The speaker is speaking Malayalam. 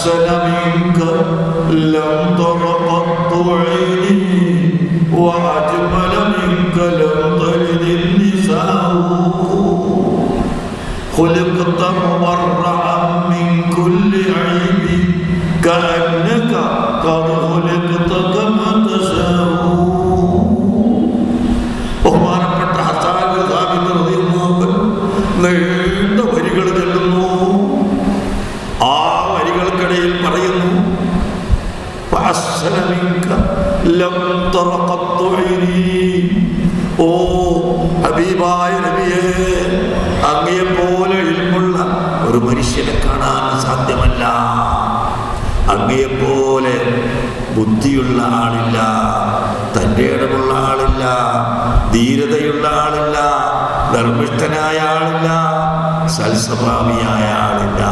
أحسن منك لم تر قط عيني وأجمل منك لم تلد النساء. خلقت مبرعا من كل عيب كأنك قد خلقت വരികൾക്കിടയിൽ പറയുന്നു "ഫഅസ്സന മിൻക ലം തറ ഖത്തു ഓ ഹബീബായ നബിയേ അങ്ങയെ പോലെ ഇൽമുള്ള ഒരു മനുഷ്യനെ കാണാൻ സാധ്യമല്ല. അങ്ങയെപ്പോലെ ബുദ്ധിയുള്ള ആളില്ല തന്റെ ഇടമുള്ള ആളില്ല ധീരതയുള്ള ആളില്ല ധർമ്മിഷ്ഠനായ ആളില്ല സൽസ്വഭാവിയായ ആളില്ല.